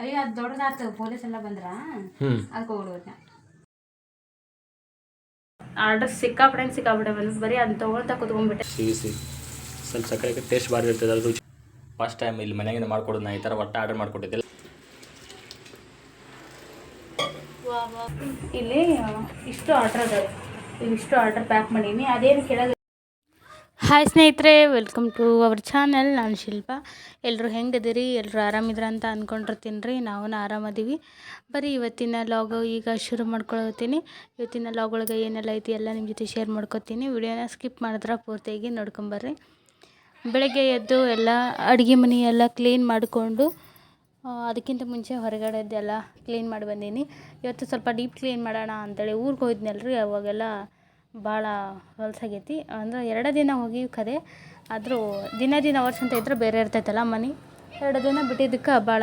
ಅಯ್ಯೋ ಅದು ದೊಡ್ಡದಾತು ಪೊಲೀಸ್ ಎಲ್ಲ ಬಂದ್ರ? ಅದಕ್ಕೆ ಓಡೋದ್ನ ಆರ್ಡರ್ ಸಿಕ್ಕಾಪಡೆ ಸಿಕ್ಕಾಪಡೆ ಬಂದು ಬರೀ ಅದನ್ನ ತೊಗೊಳ್ತಾ ಕುತ್ಕೊಂಡ್ಬಿಟ್ಟೆ. ಸಿಹಿ ಸಿಹಿ ಸ್ವಲ್ಪ ಸಕ್ಕರೆ ಟೇಸ್ಟ್ ಭಾರಿ ಇರ್ತದೆ ಅದು ರುಚಿ. ಫಸ್ಟ್ ಟೈಮ್ ಇಲ್ಲಿ ಮನೆಯಿಂದ ಮಾಡ್ಕೊಡೋದು ನಾ ಈ ಥರ ಒಟ್ಟು ಆರ್ಡರ್ ಮಾಡ್ಕೊಟ್ಟಿದ್ದೆ. ಇಲ್ಲಿ ಇಷ್ಟು ಆರ್ಡರ್ ಅದಾವೆ ಇಷ್ಟು ಆರ್ಡರ್ ಪ್ಯಾಕ್ ಮಾಡೀನಿ. ಅದೇನು ಕೆಳಗೆ ಹಾಯ್ ಸ್ನೇಹಿತರೆ ವೆಲ್ಕಮ್ ಟು ಅವರ್ ಚಾನಲ್ ನಾನು ಶಿಲ್ಪ. ಎಲ್ಲರೂ ಹೆಂಗದಿರಿ ಎಲ್ಲರೂ ಆರಾಮಿದ್ರ ಅಂತ ಅಂದ್ಕೊಂಡಿರ್ತೀನಿ ರೀ ನಾವು ಆರಾಮದೀವಿ. ಬರೀ ಇವತ್ತಿನ ಲಾಗ್ ಈಗ ಶುರು ಮಾಡ್ಕೊಳ್ತೀನಿ ಇವತ್ತಿನ ಲಾಗ್ ಒಳಗೆ ಏನೆಲ್ಲ ಐತಿ ಎಲ್ಲ ನಿಮ್ಮ ಜೊತೆ ಶೇರ್ ಮಾಡ್ಕೊತೀನಿ. ವಿಡಿಯೋನ ಸ್ಕಿಪ್ ಮಾಡಿದ್ರೆ ಪೂರ್ತಿಯಾಗಿ ನೋಡ್ಕೊಂಬರ್ರಿ. ಬೆಳಗ್ಗೆ ಎದ್ದು ಎಲ್ಲ ಅಡುಗೆ ಮನೆ ಎಲ್ಲ ಕ್ಲೀನ್ ಮಾಡಿಕೊಂಡು ಅದಕ್ಕಿಂತ ಮುಂಚೆ ಹೊರಗಡೆದೆಲ್ಲ ಕ್ಲೀನ್ ಮಾಡಿ ಬಂದೀನಿ. ಇವತ್ತು ಸ್ವಲ್ಪ ಡೀಪ್ ಕ್ಲೀನ್ ಮಾಡೋಣ ಅಂತೇಳಿ ಊರಿಗೆ ಹೋಗಿದ್ನಲ್ರಿ ಅವಾಗೆಲ್ಲ ಭಾಳ ಹೊಲಸಾಗೈತಿ. ಅಂದ್ರೆ ಎರಡು ದಿನ ಹೋಗಿ ಕರೆ, ಆದರೂ ದಿನ ದಿನ ವರ್ಷ ಅಂತ ಇದ್ರೆ ಬೇರೆ ಇರ್ತೈತಲ್ಲ ಮನೆ. ಎರಡು ದಿನ ಬಿಟ್ಟಿದ್ದಕ್ಕೆ ಭಾಳ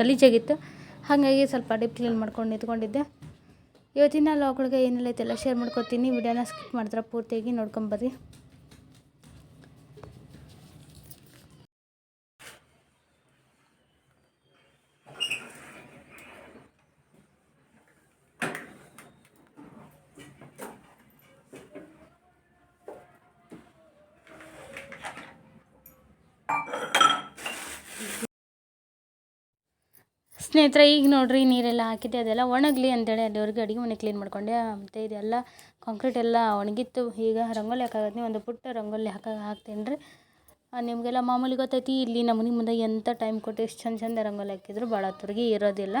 ಗಲೀಜಾಗಿತ್ತು. ಹಾಗಾಗಿ ಸ್ವಲ್ಪ ಡಿಪ್ ಕ್ಲೀನ್ ಮಾಡ್ಕೊಂಡು ನಿಂತ್ಕೊಂಡಿದ್ದೆ. ಇವತ್ತಿನ ಲಾಗ್ಗಳಿಗೆ ಏನಿಲ್ಲ ಐತೆಲ್ಲ ಶೇರ್ ಮಾಡ್ಕೊತೀನಿ. ವಿಡಿಯೋನ ಸ್ಕಿಪ್ ಮಾಡಿದ್ರೆ ಪೂರ್ತಿಯಾಗಿ ನೋಡ್ಕೊಂಬರ್ರಿ ಸ್ನೇಹಿತರೆ, ಈಗ ನೋಡಿರಿ ನೀರೆಲ್ಲ ಹಾಕಿದ್ದೆ, ಅದೆಲ್ಲ ಒಣಗಲಿ ಅಂತೇಳಿ ಅಲ್ಲಿವರೆಗೆ ಅಡುಗೆ ಮನೆ ಕ್ಲೀನ್ ಮಾಡ್ಕೊಂಡೆ. ಮತ್ತು ಇದೆಲ್ಲ ಕಾಂಕ್ರೀಟ್ ಎಲ್ಲ ಒಣಗಿತ್ತು. ಈಗ ರಂಗೋಲಿ ಹಾಕಾಗತ್ತೆ ಒಂದು ಪುಟ್ಟ ರಂಗೋಲಿ ಹಾಕ, ಹಾಕ್ತೀನಿ ರೀ. ನಿಮಗೆಲ್ಲ ಮಾಮೂಲಿ ಗೊತ್ತೈತಿ, ಇಲ್ಲಿ ನಮ್ಮ ಮನೆ ಮುಂದೆ ಎಂಥ ಟೈಮ್ ಕೊಟ್ಟು ಎಷ್ಟು ಚಂದ ಚಂದ ರಂಗೋಲಿ ಹಾಕಿದ್ರು, ಭಾಳ ಹೊತ್ವರೆಗೆ ಇರೋದಿಲ್ಲ.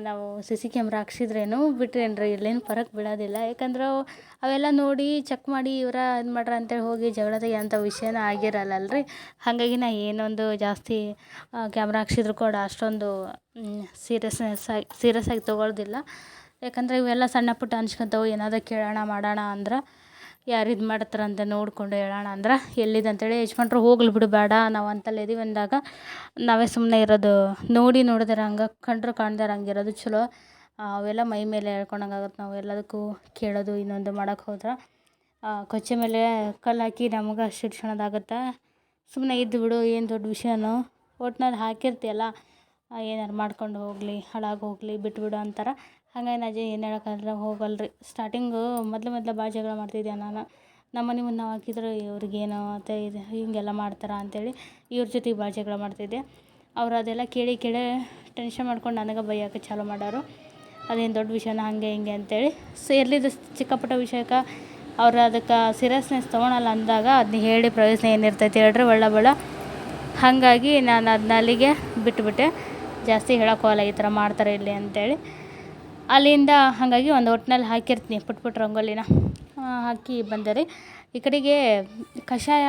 ನಾವು ಸಿ ಸಿ ಕ್ಯಾಮ್ರಾ ಹಾಕ್ಸಿದ್ರೇನು ಬಿಟ್ರೇನ್ರಿ, ಇಲ್ಲೇನು ಫರಕ್ ಬೀಳೋದಿಲ್ಲ ಯಾಕಂದ್ರೆ ಅವು- ಅವೆಲ್ಲ ನೋಡಿ ಚೆಕ್ ಮಾಡಿ ಇವರ ಏನು ಮಾಡ್ರ ಅಂತೇಳಿ ಹೋಗಿ ಜಗಳ ತೆಗಿಯೋಂಥ ವಿಷಯನ ಆಗಿರಲ್ಲಲ್ರಿ. ಹಾಗಾಗಿ ನಾ ಏನೊಂದು ಜಾಸ್ತಿ ಕ್ಯಾಮ್ರಾ ಹಾಕ್ಸಿದ್ರು ಕೂಡ ಅಷ್ಟೊಂದು ಸೀರಿಯಸ್ನೆಸ್ ಆಗಿ ಸೀರಿಯಸ್ ಆಗಿ ತೊಗೊಳ್ಳೋದಿಲ್ಲ ಯಾಕಂದರೆ ಇವೆಲ್ಲ ಸಣ್ಣ ಪುಟ್ಟ ಅನ್ಸ್ಕೊಂತವು, ಏನಾದರೂ ಕೇಳೋಣ ಮಾಡೋಣ ಅಂದ್ರೆ. ಯಾರು ಇದು ಮಾಡ್ತಾರಂತ ನೋಡಿಕೊಂಡು ಹೇಳೋಣ ಅಂದ್ರೆ ಎಲ್ಲಿದೆ ಅಂತೇಳಿ ಯಜಮಾನ್ರು ಹೋಗ್ಲಿ ಬಿಡು ಬೇಡ, ನಾವು ಅಂತಲ್ಲಿ ಇದೀವಿ ಅಂದಾಗ ನಾವೇ ಸುಮ್ಮನೆ ಇರೋದು ನೋಡಿ ನೋಡಿದ್ರೆ ಹಂಗೆ ಕಂಡ್ರು ಕಾಣ್ದಾರ ಇರೋದು ಚಲೋ. ಅವೆಲ್ಲ ಮೈ ಮೇಲೆ ಹೇಳ್ಕೊಂಡಂಗೆ ಆಗುತ್ತೆ ನಾವು ಎಲ್ಲದಕ್ಕೂ ಕೇಳೋದು, ಇನ್ನೊಂದು ಮಾಡೋಕೆ ಹೋದ್ರೆ. ಕೊಚ್ಚೆ ಮೇಲೆ ಕಲ್ಲು ಹಾಕಿ ನಮಗೆ ಶಿಕ್ಷಣದಾಗತ್ತೆ ಸುಮ್ಮನೆ ಇದ್ದು ಬಿಡು, ಏನು ದೊಡ್ಡ ವಿಷಯನೋ. ಒಟ್ನಲ್ಲಿ ಹಾಕಿರ್ತೀಯಲ್ಲ ಏನಾರು ಮಾಡ್ಕೊಂಡು ಹೋಗಲಿ, ಹಾಳಾಗಿ ಹೋಗಲಿ, ಬಿಟ್ಬಿಡು ಅಂತಾರೆ. ಹಾಗಾಗಿ ನಾ ಏನು ಹೇಳೋಕ್ಕಾಗಲ್ಲ ಹೋಗಲ್ರಿ. ಸ್ಟಾರ್ಟಿಂಗು ಮೊದಲು ಮೊದಲು ಭಾಳ ಜಗಳ ಮಾಡ್ತಿದ್ದೆ ನಾನು? ನಮ್ಮ ಮನೆ ಮುಂದೆ ನಾವು ಹಾಕಿದ್ರೆ ಇವ್ರಿಗೇನು ಅಂತ ಇದು, ಹೀಗೆಲ್ಲ ಮಾಡ್ತಾರೆ ಅಂತೇಳಿ ಇವ್ರ ಜೊತೆಗೆ ಭಾಳ ಜಗಳ ಮಾಡ್ತಿದ್ದೆ. ಅವ್ರು ಅದೆಲ್ಲ ಕೇಳಿ ಕೇಳಿ ಟೆನ್ಷನ್ ಮಾಡ್ಕೊಂಡು ನನಗೆ ಬೈಯೋಕೆ ಚಾಲು ಮಾಡೋರು. ಅದೇನು ದೊಡ್ಡ ವಿಷಯನ, ಹಾಗೆ ಹಿಂಗೆ ಅಂತೇಳಿ. ಸೊ ಎಲ್ಲಿದ್ದು ಚಿಕ್ಕಪುಟ್ಟ ವಿಷಯಕ್ಕೆ ಅವ್ರು ಅದಕ್ಕೆ ಸೀರಿಯಸ್ನೆಸ್ ತೊಗೊಳಲ್ಲ ಅಂದಾಗ ಅದನ್ನ ಹೇಳಿ ಪ್ರಯೋಜನ ಏನಿರ್ತೈತೆ ಹೇಳ್ರಿ ಒಳ್ಳೆ ಬಳ ಹಾಗಾಗಿ ನಾನು ಅದನ್ನ ಅಲ್ಲಿಗೆ ಬಿಟ್ಬಿಟ್ಟೆ. ಜಾಸ್ತಿ ಹೇಳೋಕೆ ಹೋಗಲ್ಲ ಈ ಥರ ಮಾಡ್ತಾರೆ ಇಲ್ಲಿ ಅಂತೇಳಿ. ಅಲ್ಲಿಂದ ಹಾಗಾಗಿ ಒಂದು ಒಟ್ಟಿನಲ್ಲಿ ಹಾಕಿರ್ತೀನಿ ಪುಟ್ ಪುಟ್ ರಂಗೋಲಿನ. ಹಾಕಿ ಬಂದೆ ರೀ ಈ ಕಡೆಗೆ ಕಷಾಯ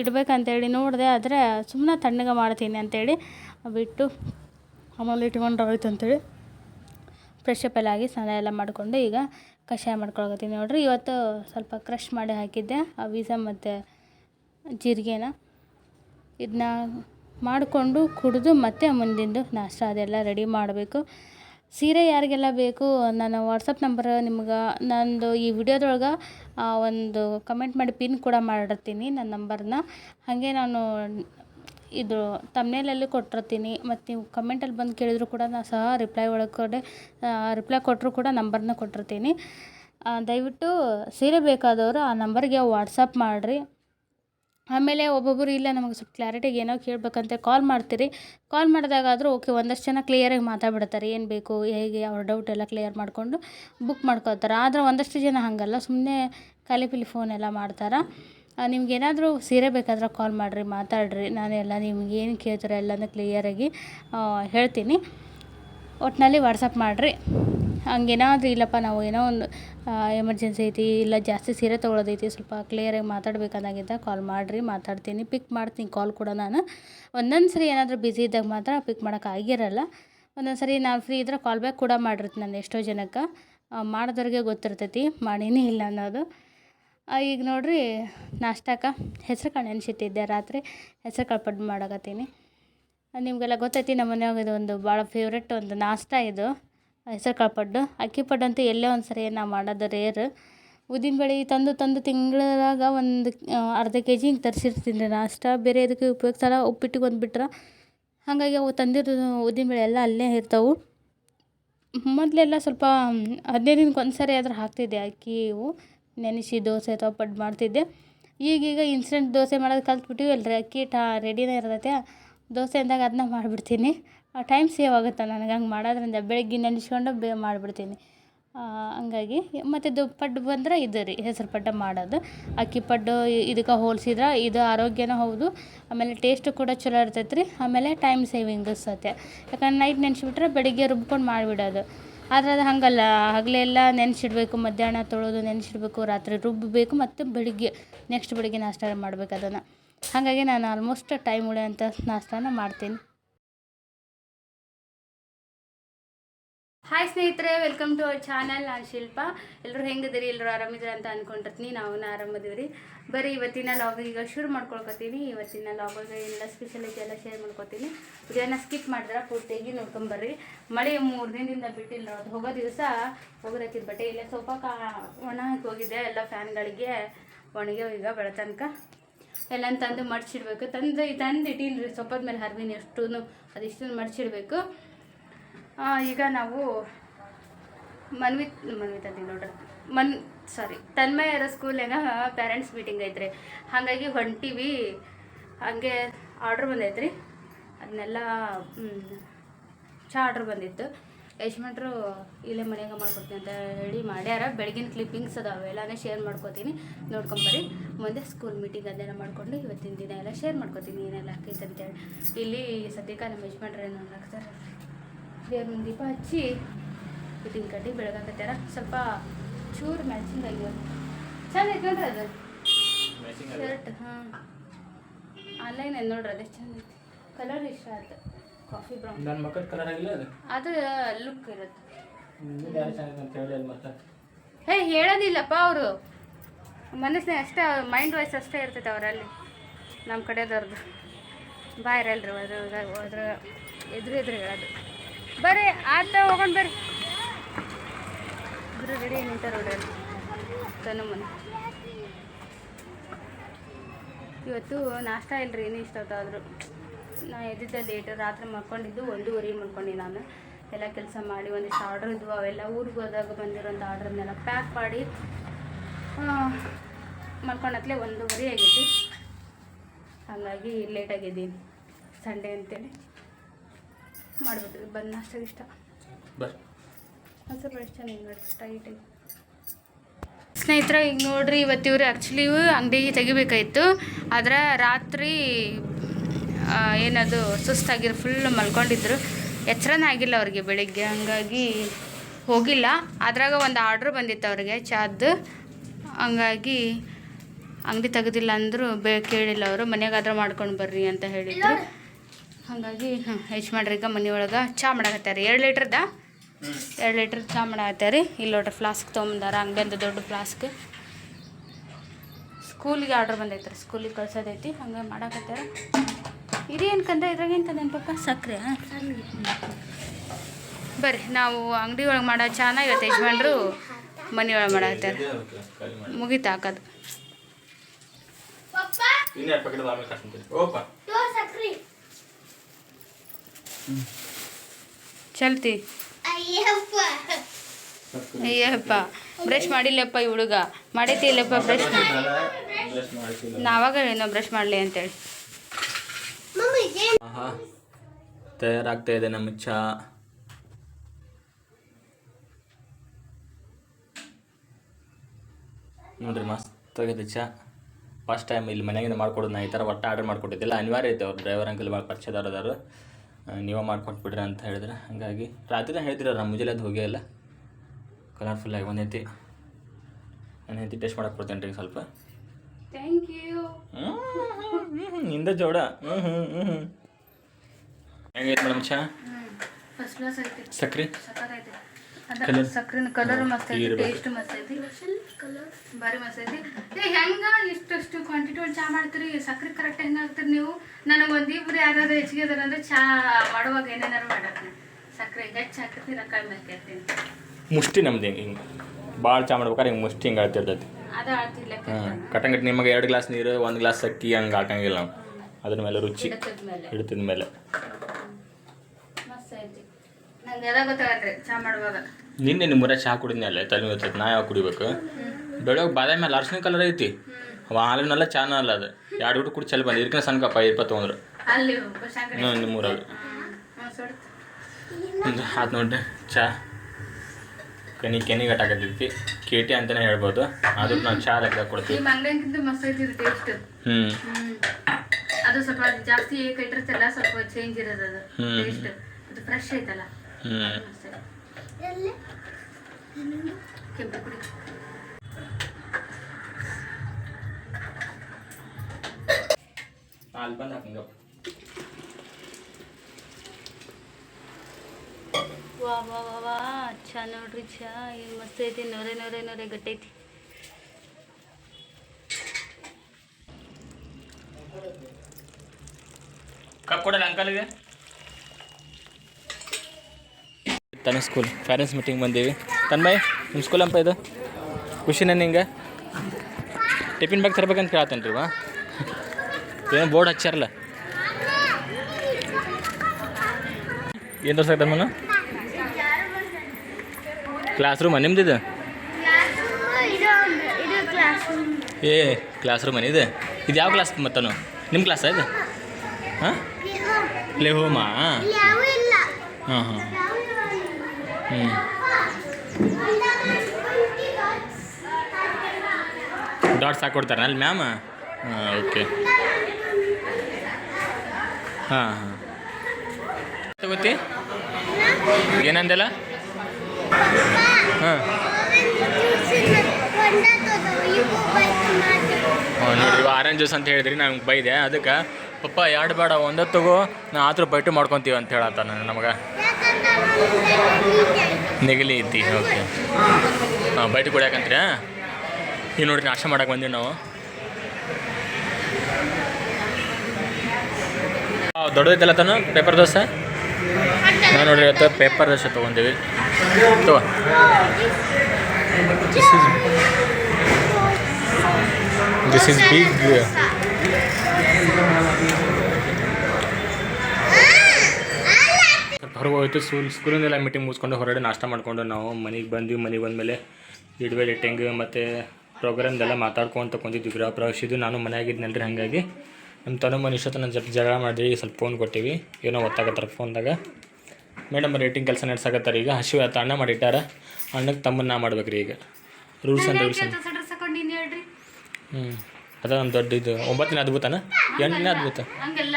ಇಡ್ಬೇಕಂತೇಳಿ ನೋಡಿದೆ ಆದರೆ ಸುಮ್ಮನೆ ತಣ್ಣಗೆ ಮಾಡ್ತೀನಿ ಅಂತೇಳಿ ಬಿಟ್ಟು ಆಮೇಲೆ ಇಟ್ಕೊಂಡ್ರೆ ಹೋಯ್ತು ಅಂತೇಳಿ ಫ್ರೆಶ್ ಎಲ್ಲ ಆಗಿ ಸ್ನಾನ ಎಲ್ಲ ಮಾಡಿಕೊಂಡು ಈಗ ಕಷಾಯ ಮಾಡ್ಕೊಳಕತ್ತೀನಿ ನೋಡಿರಿ. ಇವತ್ತು ಸ್ವಲ್ಪ ಕ್ರಷ್ ಮಾಡಿ ಹಾಕಿದ್ದೆ. ಆ ವೀಸ ಮತ್ತು ಜೀರಿಗೆನ. ಇದನ್ನ ಮಾಡಿಕೊಂಡು ಕುಡಿದು ಮತ್ತೆ ಮುಂದಿಂದು ನಾಷ್ಟ ಅದೆಲ್ಲ ರೆಡಿ ಮಾಡಬೇಕು. ಸೀರೆ ಯಾರಿಗೆಲ್ಲ ಬೇಕು, ನನ್ನ ವಾಟ್ಸಪ್ ನಂಬರ್ ನಿಮ್ಗೆ, ನಂದು ಈ ವಿಡಿಯೋದೊಳಗೆ ಒಂದು ಕಮೆಂಟ್ ಮಾಡಿ ಪಿನ್ ಕೂಡ ಮಾಡಿರ್ತೀನಿ ನನ್ನ ನಂಬರ್ನ ಹಾಗೆ ನಾನು ಇದು ತಮ್ನೇಲಲ್ಲಿ ಕೊಟ್ಟಿರ್ತೀನಿ. ಮತ್ತು ನೀವು ಕಮೆಂಟಲ್ಲಿ ಬಂದು ಕೇಳಿದ್ರು ಕೂಡ ನಾನು ಸಹ ರಿಪ್ಲೈ ಒಳಗಡೆ ರಿಪ್ಲೈ ಕೊಟ್ಟರು ಕೂಡ ನಂಬರ್ನ ಕೊಟ್ಟಿರ್ತೀನಿ. ದಯವಿಟ್ಟು ಸೀರೆ ಬೇಕಾದವರು ಆ ನಂಬರ್ಗೆ ವಾಟ್ಸಪ್ ಮಾಡಿರಿ. ಆಮೇಲೆ ಒಬ್ಬೊಬ್ಬರು ಇಲ್ಲ, ನಮಗೆ ಸ್ವಲ್ಪ ಕ್ಲಾರಿಟಿಗೆ ಏನೋ ಕೇಳಬೇಕಂತ ಕಾಲ್ ಮಾಡ್ತೀರಿ. ಕಾಲ್ ಮಾಡಿದಾಗಾದರೂ ಓಕೆ ಒಂದಷ್ಟು ಜನ ಕ್ಲಿಯರಾಗಿ ಮಾತಾಡ್ಬಿಡ್ತಾರೆ, ಏನು ಬೇಕು, ಹೇಗೆ, ಅವ್ರ ಡೌಟ್ ಎಲ್ಲ ಕ್ಲಿಯರ್ ಮಾಡಿಕೊಂಡು ಬುಕ್ ಮಾಡ್ಕೊತಾರೆ ಆದರೆ ಒಂದಷ್ಟು ಜನ ಹಾಗಲ್ಲ ಸುಮ್ಮನೆ ಖಾಲಿ ಪಿಲಿ ಫೋನ್ ಎಲ್ಲ ಮಾಡ್ತಾರೆ. ನಿಮ್ಗೇನಾದರೂ ಸೀರೆ ಬೇಕಾದ್ರೆ ಕಾಲ್ ಮಾಡಿರಿ, ಮಾತಾಡ್ರಿ, ನಾನು ಎಲ್ಲ ನಿಮ್ಗೆ ಏನು ಕೇಳ್ತಾರೆ ಎಲ್ಲನೂ ಕ್ಲಿಯರಾಗಿ ಹೇಳ್ತೀನಿ. ಒಟ್ಟಿನಲ್ಲಿ ವಾಟ್ಸಪ್ ಮಾಡಿರಿ. ಹಂಗೇನಾದ್ರೂ ಇಲ್ಲಪ್ಪ, ನಾವು ಏನೋ ಒಂದು ಎಮರ್ಜೆನ್ಸಿ ಐತಿ ಇಲ್ಲ ಜಾಸ್ತಿ ಸೀರೆ ತೊಗೊಳೋದೈತಿ, ಸ್ವಲ್ಪ ಕ್ಲಿಯರಾಗಿ ಮಾತಾಡ್ಬೇಕನ್ನಾಗಿದ್ದ ಕಾಲ್ ಮಾಡಿರಿ, ಮಾತಾಡ್ತೀನಿ ಪಿಕ್ ಮಾಡ್ತೀನಿ ಕಾಲ್ ಕೂಡ ನಾನು. ಒಂದೊಂದು ಸರಿ ಏನಾದರೂ ಬ್ಯುಸಿ ಇದ್ದಾಗ ಮಾತ್ರ ಪಿಕ್ ಮಾಡೋಕೆ ಆಗಿರಲ್ಲ. ಒಂದೊಂದು ಸರಿ ನಾನು ಫ್ರೀ ಇದ್ರೆ ಕಾಲ್ ಬ್ಯಾಕ್ ಕೂಡ ಮಾಡಿರ್ತೀನಿ ನಾನು ಎಷ್ಟೋ ಜನಕ್ಕೆ. ಮಾಡಿದವ್ರಿಗೆ ಗೊತ್ತಿರ್ತೈತಿ, ಮಾಡಿನೇ ಇಲ್ಲ ಅನ್ನೋದು. ಈಗ ನೋಡಿರಿ ನಾಷ್ಟಕ್ಕೆ ಹೆಸರು ಕಾಳು ನೆನೆಸಿಟ್ಟಿದ್ದೆ ರಾತ್ರಿ, ಹೆಸರು ಕಾಳು ಪಡ್ಡು ಮಾಡಕತ್ತೀನಿ. ನಿಮಗೆಲ್ಲ ಗೊತ್ತೈತಿ ನಮ್ಮ ಮನೆಯಾಗ ಇದು ಒಂದು ಭಾಳ ಫೇವ್ರೆಟ್ ಒಂದು ನಾಷ್ಟ ಇದು. ಹೆಸರು ಕಾಳು ಪಡ್ಡು ಅಕ್ಕಿ ಪಡ್ಡು ಅಂತೂ ಎಲ್ಲೇ ಒಂದು ಸರಿ ನಾವು ಮಾಡೋದು ರೇರ್ ಉದ್ದಿನ ಬೇಳೆ ತಂದು ತಂದು ತಿಂಗಳಾಗ ಒಂದು ಅರ್ಧ ಕೆ ಜಿ ಹಿಂಗೆ ತರಿಸಿರ್ತೀನಿ ರೀ ನಾಷ್ಟ ಬೇರೆ ಇದಕ್ಕೆ ಉಪಯೋಗಿಸಲ್ಲ ಉಪ್ಪಿಟ್ಟಿಗೆ ಒಂದು ಬಿಟ್ರೆ ಹಾಗಾಗಿ ಅವು ತಂದಿರೋ ಉದ್ದಿನಬೇಳೆ ಎಲ್ಲ ಅಲ್ಲೇ ಇರ್ತಾವೆ. ಮೊದಲೆಲ್ಲ ಸ್ವಲ್ಪ, ಹದಿನೈದು ದಿನಕ್ಕೆ ಒಂದು ಸರಿ ಆದರೂ ಹಾಕ್ತಿದ್ದೆ ಅಕ್ಕಿ ಇವು. ನೆನೆಸಿ ದೋಸೆ ಅಥವಾ ಪಡ್ಡು ಮಾಡ್ತಿದ್ದೆ. ಈಗೀಗ ಇನ್ಸ್ಟೆಂಟ್ ದೋಸೆ ಮಾಡೋದು ಕಲ್ತ್ಬಿಟ್ಟಿವಿ ಅಲ್ರಿ. ಅಕ್ಕಿ ಟಾ ರೆಡಿನೇ ಇರ್ತೈತೆ. ದೋಸೆ ಅಂದಾಗ ಅದನ್ನ ಮಾಡಿಬಿಡ್ತೀನಿ. ಟೈಮ್ ಸೇವ್ ಆಗುತ್ತೆ? ನನಗೆ ಹಂಗೆ ಮಾಡೋದ್ರಿಂದ ಬೆಳಗ್ಗೆ ನೆನೆಸ್ಕೊಂಡು ಬೇ ಮಾಡಿಬಿಡ್ತೀನಿ. ಹಂಗಾಗಿ ಮತ್ತು ಇದು ಪಡ್ಡು ಬಂದ್ರೆ ಇದು ರೀ, ಹೆಸರು ಪಡ್ಡು ಮಾಡೋದು. ಅಕ್ಕಿ ಪಡ್ಡು ಇದಕ್ಕೆ ಹೋಲ್ಸಿದ್ರೆ ಇದು ಆರೋಗ್ಯನೂ ಹೌದು, ಆಮೇಲೆ ಟೇಸ್ಟು ಕೂಡ ಚಲೋ ಇರ್ತೈತೆ ರೀ ಆಮೇಲೆ ಟೈಮ್ ಸೇವಿಂಗು ಸತ್ಯ. ಯಾಕಂದ್ರೆ ನೈಟ್ ನೆನೆಸಿಬಿಟ್ರೆ ಬೆಳಿಗ್ಗೆ ರುಬ್ಕೊಂಡು ಮಾಡಿಬಿಡೋದು. ಆದರೆ ಅದು ಹಾಗಲ್ಲ ಹಗಲೆಲ್ಲ ನೆನೆಸಿಡ್ಬೇಕು, ಮಧ್ಯಾಹ್ನ ತೊಳೆದು ನೆನೆಸಿಡ್ಬೇಕು, ರಾತ್ರಿ ರುಬ್ಬಬೇಕು ಮತ್ತು ಬೆಳಿಗ್ಗೆ ನೆಕ್ಸ್ಟ್ ಬೆಳಿಗ್ಗೆ ನಾಷ್ಟ ಮಾಡಬೇಕು ಅದನ್ನು. ಹಾಗಾಗಿ ನಾನು ಆಲ್ಮೋಸ್ಟ್ ಟೈಮ್ ಉಳಿಯೋಂಥ ನಾಷ್ಟಾನ ಮಾಡ್ತೀನಿ. ಹಾಯ್ ಸ್ನೇಹಿತರೆ ವೆಲ್ಕಮ್ ಟು ಅವರ್ ಚಾನಲ್ ನಾನು ಶಿಲ್ಪ. ಎಲ್ಲರೂ ಹೆಂಗಿದ್ದೀರಿ? ಎಲ್ಲರೂ ಆರಾಮಿದ್ದೀರಿ ಅಂತ ಅಂದ್ಕೊಂಡಿರ್ತೀನಿ ನಾವು ಆರಾಮದೀವಿ ರೀ ಬರೀ ಇವತ್ತಿನ ಲಾಗ್ ಈಗ ಶುರು ಮಾಡ್ಕೊಳ್ಕೊತೀನಿ ಇವತ್ತಿನ ಲಾಗಾಗ ಎಲ್ಲ ಸ್ಪೆಷಲಿಟಿ ಎಲ್ಲ ಶೇರ್ ಮಾಡ್ಕೊತೀನಿ. ವಿಡಿಯೋನ ಸ್ಕಿಪ್ ಮಾಡಿದ್ರೆ ಪೂರ್ತಿಯಾಗಿ ನೋಡ್ಕೊಂಬರ್ರಿ. ಮಳೆ ಮೂರು ದಿನದಿಂದ ಬಿಟ್ಟಿಲ್ಲ ಅದು ಹೋಗೋ ದಿವಸ ಹೋಗೋದಕ್ಕಿದ್ದು ಬಟ್ಟೆ ಇಲ್ಲೇ ಸ್ವಲ್ಪ ಕಾ ಒಣ ಹೋಗಿದ್ದೆ. ಎಲ್ಲ ಫ್ಯಾನ್ಗಳಿಗೆ ಒಣಗ್ಯಾವ ಈಗ ಬೆಳತನಕ ಎಲ್ಲ ತಂದು ಮಡ್ಚಿಡ್ಬೇಕು. ತಂದು ತಂದು ಇಟ್ಟೀನಿ ರೀ ಸೊಪ್ಪದ ಮೇಲೆ ಹರಿವಿನ ಎಷ್ಟು ಅದಿಷ್ಟು ಮಡ್ಚಿಡ್ಬೇಕು. ಆ, ಈಗ ನಾವು ಮನ್ವಿತ್ ಮನ್ವಿತ್ ಅಂತೀವಿ ನೋಡ್ರಿ ಮನ್ ಸಾರಿ ತನ್ಮಯರ ಸ್ಕೂಲ್ನಾಗ ಪೇರೆಂಟ್ಸ್ ಮೀಟಿಂಗ್ ಐತ್ರಿ. ಹಾಗಾಗಿ ಹೊಂಟಿವಿ. ಹಾಗೆ ಆರ್ಡ್ರ್ ಬಂದೈತ್ರಿ. ಅದನ್ನೆಲ್ಲ ಚಾ ಆರ್ಡ್ರ್ ಬಂದಿತ್ತು. ಯಶ್ಮಂಟ್ರು ಇಲ್ಲೇ ಮನೆಯಾಗ ಮಾಡ್ಕೊಡ್ತೀನಿ ಅಂತ ಹೇಳಿ ಮಾಡ್ಯಾರ. ಬೆಳಗಿನ ಕ್ಲಿಪ್ಪಿಂಗ್ಸ್ ಅದಾವೆ ಎಲ್ಲನೇ ಶೇರ್ ಮಾಡ್ಕೋತೀನಿ. ನೋಡ್ಕೊಂಬರಿ ಮುಂದೆ ಸ್ಕೂಲ್ ಮೀಟಿಂಗ್ ಅದನ್ನೆಲ್ಲ ಮಾಡ್ಕೊಂಡು ಇವತ್ತಿನ ದಿನ ಎಲ್ಲ ಶೇರ್ ಮಾಡ್ಕೋತೀನಿ ಏನೆಲ್ಲ ಆಕೈತೆ ಅಂತೇಳಿ ಇಲ್ಲಿ ಸದ್ಯಕ್ಕೆ ನಮ್ಮ ಯಜಮಾನ್ರು ಏನು ಹಾಕ್ತಾರೆ ದೇವ್ರ ದೀಪ ಹಚ್ಚಿ ಇಟ್ಟಿನ ಕಡ್ಡಿ ಬೆಳಗಾಕತ್ಯಾರ ಸ್ವಲ್ಪ ಚೂರು ಮ್ಯಾಚಿಂಗ್ ಆಗ್ಯಾವ ಚಂದ ಐತೆ ನೋಡ್ರಿ ಅದು ಶರ್ಟ್ ಹಾಂ. ಆನ್ಲೈನ್ ನೋಡ್ರಿ ಅದೇ ಚಂದ ಐತಿ. ಕಲರ್ ಇಷ್ಟ ಆಯ್ತು. ಕಾಫಿ ಬ್ರೌನ್ ನನ್ನ ಮಕ್ಕಳ ಕಲರ್ ಆಗಿಲ್ಲ ಅದು? ಅದು ಲುಕ್ ಇರುತ್ತೆ. ಹೇ ಹೇಳೋದಿಲ್ಲಪ್ಪ ಅವರು. ಮನಸ್ಸಿನ ಅಷ್ಟೇ ಮೈಂಡ್ ವಾಯ್ಸ್ ಅಷ್ಟೇ ಇರ್ತೈತೆ ಅವರಲ್ಲಿ. ನಮ್ಮ ಕಡೆದವ್ರದ್ದು ಬಾಯ್ರಲ್ರಿ ಅದ್ರ ಅದ್ರ ಎದುರು ಎದುರು ಹೇಳೋದು ಬರ್ರಿ ಆತ ಹೋಗೋಣ ಬರ್ರಿ. ಗುರು ರೆಡಿ, ನಿಂತಾರ ನೋಡ್ರಿ ಅಲ್ಲಿ. ತನ್ನ ಮನೆ. ಇವತ್ತು ನಾಷ್ಟ ಇಲ್ರಿ ಏನು ಇಷ್ಟ ಆದ್ರು ನಾ ಎದ್ದಿದ್ದೆ ಲೇಟ್ ರಾತ್ರಿ ಮಾಡ್ಕೊಂಡಿದ್ದು ಒಂದೂವರೆ ಮಾಡ್ಕೊಂಡು ನಾನು. ಎಲ್ಲ ಕೆಲಸ ಮಾಡಿ ಒಂದಿಷ್ಟು ಆರ್ಡ್ರ್ ಇದ್ವು, ಅವೆಲ್ಲ ಊರಿಗೆ ಹೋದಾಗ ಬಂದಿರೋಂಥ ಆರ್ಡ್ರನ್ನೆಲ್ಲ ಪ್ಯಾಕ್ ಮಾಡಿ ಮಾಡ್ಕೊಂಡತ್ಲೆ ಒಂದೂವರೆ ಆಗೈತಿ. ಹಾಗಾಗಿ ಲೇಟ್ ಆಗಿದ್ದೀನಿ. ಸಂಡೇ ಅಂತೇಳಿ. ಮಾಡ್ಬೇಕು. ಬಂದು ಇಷ್ಟ. ಬರ್ರಿ ಸ್ವಲ್ಪ ಎಷ್ಟು ಚೆನ್ನಾಗಿ ನೋಡಿ ಟೈಟಾಗಿ ಸ್ನೇಹಿತರೆ ಈಗ ನೋಡ್ರಿ ಇವತ್ತು ಇವ್ರು ಆ್ಯಕ್ಚುಲಿ ಅಂಗಡಿಗೆ ತೆಗಿಬೇಕಾಯಿತು. ಆದ್ರೆ ರಾತ್ರಿ ಏನದು ಸುಸ್ತಾಗಿರೋ ಫುಲ್ ಮಲ್ಕೊಂಡಿದ್ರು. ಎಚ್ಚರನೇ ಆಗಿಲ್ಲ ಅವ್ರಿಗೆ ಬೆಳಿಗ್ಗೆ. ಹಂಗಾಗಿ ಹೋಗಿಲ್ಲ. ಅದ್ರಾಗ ಒಂದು ಆರ್ಡ್ರ್ ಬಂದಿತ್ತು ಅವ್ರಿಗೆ ಚಾದ್ದು. ಹಂಗಾಗಿ ಅಂಗಡಿ ತೆಗೆದಿಲ್ಲ ಅಂದರು ಬೇ ಕೇಳಿಲ್ಲ ಅವರು. ಮನೆಯಾಗಾದ್ರೂ ಮಾಡ್ಕೊಂಡು ಬರ್ರಿ ಅಂತ ಹೇಳಿದ್ರು. ಹಾಗಾಗಿ ಹಾಂ ಹೆಚ್ಚು ಮಾಡ್ರಿ ಈಗ ಮನೆಯೊಳಗೆ ಚಾ ಮಾಡಕತ್ತಾರೆ ಎರಡು ಲೀಟ್ರದ? ಎರಡು ಲೀಟ್ರ್ ಚಾ ಮಾಡಾಕತ್ತಾರೆ ಇಲ್ಲಿ ನೋಡ್ರಿ ಫ್ಲಾಸ್ಕ್ ತೊಗೊಂಬಂದಾರ. ಅಂತ ದೊಡ್ಡ ಫ್ಲಾಸ್ಕ್. ಸ್ಕೂಲಿಗೆ ಆರ್ಡ್ರ್ ಬಂದೈತೆ ರೀ ಸ್ಕೂಲಿಗೆ ಕಳ್ಸೋದೈತಿ. ಹಂಗೆ ಮಾಡಾಕತ್ತಾರ ಇದೇನು ಕಂದ? ಇದ್ರಾಗೇನು ತಂದೇನು ಪಪ್ಪ ಸಕ್ಕರೆ ಬರ್ರಿ. ನಾವು ಅಂಗಡಿ ಒಳಗೆ ಮಾಡೋ ಚಾನ ಇವತ್ತು ಯಜಮಾನ್ರು ಮನೆಯೊಳಗೆ ಮಾಡಾಕತ್ತಾರೆ ಮುಗೀತು ಹಾಕೋದು ಇನ್ನೆರಡು ಪ್ಯಾಕೆಟ್ ಆಮೇಲೆ ಕಟ್ತೀನಿ ಓಪ ಚಲ್ತಿ. ಅಯ್ಯಪ್ಪ. ಬ್ರಷ್ ಮಾಡಿಲ್ಲಪ್ಪ ಈ ಹುಡುಗ. ಮಾಡೈತಿ ಇಲ್ಲಪ್ಪ ಬ್ರಷ್ ನಾವಾಗ ಏನೋ ಬ್ರಷ್ ಮಾಡಲಿ ಅಂತೇಳಿ. ಆಹಾ. ತಯಾರಾಗ್ತಾ ಇದೆ ನಮ್ಮ ಚಾ. ನೋಡ್ರಿ ಮಸ್ತ್ ಆಗಿದೆ ಚಾ. ಫಸ್ಟ್ ಟೈಮ್ ಇಲ್ಲಿ ಮನೆಯಿಂದ ಮಾಡ್ಕೊಡೋದು ನಾ ಈ ಥರ ಒಟ್ಟು ಆರ್ಡರ್ ಮಾಡ್ಕೊಟ್ಟಿದ್ದಿಲ್ಲ. ಅನಿವಾರ್ಯ ಐತೆ ಅವ್ರು ಡ್ರೈವರ್ ಅಂಕಲ್ ಭಾಳ ಪರಿಚಯದವ್ರು ಅದಾರು. ಆ, ನೀವೇ ಮಾಡ್ಕೊಟ್ಬಿಡ್ರಿ ಅಂತ ಹೇಳಿದ್ರೆ. ಹಾಗಾಗಿ ರಾತ್ರಿನೇ ಹೇಳ್ತೀರ ಮುಂಜಾನೆ ಅದು ಹೋಗಿ ಎಲ್ಲ? ಕಲರ್ಫುಲ್ ಆಗಿ ಬಂದೈತಿ ನಾನು ಹೆಂಡತಿ ಟೇಸ್ಟ್ ಮಾಡಕ್ಕೆ ಕೊಡ್ತೇನೆ ರೀ ಸ್ವಲ್ಪ. ಥ್ಯಾಂಕ್ ಯು ನಿಂದ ಜೋಡ. ಹ್ಞೂ ಹ್ಞೂ ಹ್ಞೂ ಹ್ಞೂ ಹೆಂಗೈತೆ ಮೇಡಮ್ ಚಾ ಸಕ್ರಿ? ಸಕ್ಕತ್ತೈತಿ ಸಕ್ಕರೆನ ಕಲರ್ ಮಸ್ತ್ ಐತಿ ಟೇಸ್ಟ್ ಮಸ್ತ್ ಐತಿ. ಭಾರಿ ಮಸ್ತ್ ಐತಿ. ಏ ಹೆಂಗ ಇಷ್ಟಷ್ಟು ಕ್ವಾಂಟಿಟಿ ಒಳಗೆ ಚಾ ಮಾಡ್ತೀರಿ? ಸಕ್ಕರೆ ಕರೆಕ್ಟ್ ಹೆಂಗೆ ಹಾಕ್ತೀರಿ ನೀವು? ನನಗೆ ಒಂದಿಬ್ರು ಯಾರಾದ್ರೂ ಹೆಚ್ಚಿಗೆ ಅದರ ಅಂದ್ರೆ ಚಾ ಮಾಡುವಾಗ ಏನೇನಾರು ಮಾಡತ್ತೀನಿ. ಸಕ್ಕರೆ ಹೆಚ್ಚು ಹಾಕಿರ್ತೀನಿ ಕಡಿಮೆ ಹಾಕಿರ್ತೀನಿ. ಮುಷ್ಟಿ ನಮ್ದು ಹಿಂಗೆ ಹಿಂಗೆ. ಭಾಳ ಚಾ ಮಾಡ್ಬೇಕಾದ್ರೆ ಹಿಂಗೆ ಮುಷ್ಟಿ ಹಿಂಗೆ ಆಡ್ತಿಲ್ಲ ಹಾಂ ಕಟ್ಟಂಗಟ್ಟು ನಿಮಗೆ ಎರಡು ಗ್ಲಾಸ್ ನೀರು ಒಂದು ಗ್ಲಾಸ್ ಅಕ್ಕಿ ಹಂಗೆ ಹಾಕಂಗಿಲ್ಲ ನಾವು. ಅದ್ರ ಮೇಲೆ ರುಚಿ. ಹಿಡಿತಿದ ಮೇಲೆ ಗೊತ್ತಾಗತ್ತೆ ಚಾ ಮಾಡುವಾಗ. ನಿನ್ನೆ ನಿಮ್ಮ ಊರಾಗ ಚಹಾ ಕುಡಿದ್ನಲ್ಲ ತಲೆ ಹೊತ್ತೈತೆ ನಾ ಯಾವಾಗ ಕುಡಿಬೇಕು? ಬೆಳಗ್ಗೆ ಬಾದಾಮಿ ಮೇಲೆ ಅರ್ಶಿನ ಕಲರ್ ಐತಿ. ಅವ ಹಾಲಿನಲ್ಲ ಚಾನ ಅಲ್ಲ ಅದು. ಎರಡು ಊಟ ಕುಡಿ ಚಲ್ ಬಂದು ಸಣ್ಣ ಸಣ್ಣಕಪ್ಪ ಇಪ್ಪತ್ತು ತೊಗೊಂಡ್ರು. ಅಲ್ಲಿ ಬಸ್ ಅಂಗಡಿ ಹ್ಞೂ ನಿಮ್ಮ ಊರಾಗ. ಆತು ನೋಡ್ರಿ ಚಾ. ಕನಿ ಕೆನಿ ಕೆ ಟಿ ಅಂತಲೇ ಹೇಳ್ಬೋದು. ಅದು ನಾನು ಚಾ ಲೆಕ್ಕ ಕೊಡ್ತೀನಿ ನಿಮ್ಮ ಅಂಗಡಿಗಿಂತ ಮಸ್ತ್ ಐತಿ ಟೇಸ್ಟ್ ಹ್ಞೂ ಅದು ಸ್ವಲ್ಪ ಜಾಸ್ತಿ ಕಟ್ಟಿರ್ತಲ್ಲ ಸ್ವಲ್ಪ ಚೇಂಜ್ ಇರೋದು ಅದು. ಟೇಸ್ಟ್ ಅದು ಫ್ರೆಶ್ ಐತಲ್ಲ. ಅಲ್ಲಿ ಬಂದು ಹಾಕಂಗ ವಾ ವಾ ವಾ ವಾ ಚಾ ನೋಡ್ರಿ ಚಾ ಏನು ಮಸ್ತ್ ಐತಿ ನೋರೆ ನೋರೆ ನೋರೆ ಗಟ್ಟೈತಿ ಕಪ್ ಕೊಡಲ್ಲ ಅಂಕಲ್ಗೆ ತನ್ನ ಸ್ಕೂಲ್ ಪೇರೆಂಟ್ಸ್ ಮೀಟಿಂಗ್ ಬಂದೀವಿ. ತನ್ಮಯ್ ನಿಮ್ಮ ಸ್ಕೂಲ್ ಅಂಪ ಇದು? ಖುಷಿನ ನಿಂಗೆ? ಟಿಫಿನ್ ಬ್ಯಾಗ್ ತರ್ಬೇಕಂತ ಕೇಳತ್ತೇನೆ ರೀ ವಾ ಏನೋ ಬೋರ್ಡ್ ಹಚ್ಚಾರಲ್ಲ ಏನು ತೋರ್ಸಕ್ಕೆ ಮನ? ಕ್ಲಾಸ್ ರೂಮ ನಿಮ್ದಿದು ಏ ಕ್ಲಾಸ್ ರೂಮ್ ಇದೆ ಇದು ಯಾವ ಕ್ಲಾಸ್ ಮತ್ತನು ನಿಮ್ಮ ಕ್ಲಾಸ ಇದು? ಹಾಂ? ಲೇ ಹೋಮಾ ಹಾಂ ಹಾಂ. ಡಾಟ್ಸ್ ಹಾಕ್ಕೊಡ್ತಾರೆ ಅಲ್ಲಿ ಮ್ಯಾಮ್ ಹಾಂ ಓಕೆ ಹಾಂ ಹಾಂ. ತಗೋತಿ ಏನಂದಲ್ಲ? ಹಾಂ. ನೋಡಿ ಆರೆಂಜ್ ಜ್ಯೂಸ್ ಅಂತ ಹೇಳಿದ್ರಿ ನಮ್ಗೆ ಬೈದೆ. ಅದಕ್ಕೆ, ಪಪ್ಪ ಎರಡು ಬೇಡ ಒಂದೇ ನಾ ಆತ್ರ ಬೈಟು ಮಾಡ್ಕೊತೀವಿ ಅಂತ ಹೇಳತ್ತಾನ ನಮಗೆ. ನೆಗಲಿ ಐತಿ, ಓಕೆ. ಹಾಂ, ಬೈಟ್ ಕುಡಿಯಾಕಂತ್ರಿ ಈಗ ನೋಡ್ರಿ ನಾಶ ಮಾಡಕ್ಕೆ ಬಂದೀವಿ ನಾವು. ದೊಡ್ಡದೈತಲ್ಲ ತಾನು? ಪೇಪರ್ ದೋಸೆ? ನಾವು ನೋಡ್ರಿ ಇವತ್ತು ಪೇಪರ್ ದೋಸೆ ತೊಗೊಂತೀವಿ ತಗೋ. This is this is big ಹೊರಗೆ ಹೋಯ್ತು ಸ್ಕೂಲ್ ಸ್ಕೂಲಿಂದೆಲ್ಲ ಮೀಟಿಂಗ್ ಮುಗಿಸ್ಕೊಂಡು ಹೊರಗಡೆ ನಾಷ್ಟ ಮಾಡಿಕೊಂಡು ನಾವು ಮನೆಗೆ ಬಂದ್ವಿ. ಮನೆಗೆ ಬಂದಮೇಲೆ ಇಡ್ವೆ ರೇಟಿಂಗ್ ಮತ್ತು ಪ್ರೋಗ್ರಾಮ್ದೆಲ್ಲ ಮಾತಾಡ್ಕೊಂತ ಕುಂತಿದ್ವಿ ಗೃಹ ಪ್ರವೇಶಿದ್ದು ನಾನು ಮನೆಯಾಗಿದ್ನಲ್ರಿ ಹಾಗಾಗಿ ನಮ್ಮ ತನು ಮನುಷ್ಯ ತನ ಜಗ ಜಗಳ ಮಾಡಿದ್ವಿ. ಸ್ವಲ್ಪ ಫೋನ್ ಕೊಟ್ಟಿವಿ. ಏನೋ ಒತ್ತಾಗತ್ತಾರ ಫೋನ್ದಾಗ ಮೇಡಮ್ ರೇಟಿಂಗ್ ಕೆಲಸ ನಡ್ಸಾಕತ್ತಾರ ಈಗ? ಹಸಿವು ಆತ ಅಣ್ಣ ಮಾಡಿಟ್ಟಾರ. ಅಣ್ಣಕ್ಕೆ ತಮ್ಮನ್ನ ನಾ ಮಾಡ್ಬೇಕ್ರಿ ಈಗ. ರೂಲ್ಸ್ ಆ್ಯಂಡ್ ರೂಲ್ಸ್ ಹ್ಞೂ ಅದ ನಮ್ಮ ದೊಡ್ಡ ಇದು. ಒಂಬತ್ತಿನ ಅದ್ಭುತನ? ಎಂಟನೇ ಅದ್ಭುತ? ಹಂಗಲ್ಲ.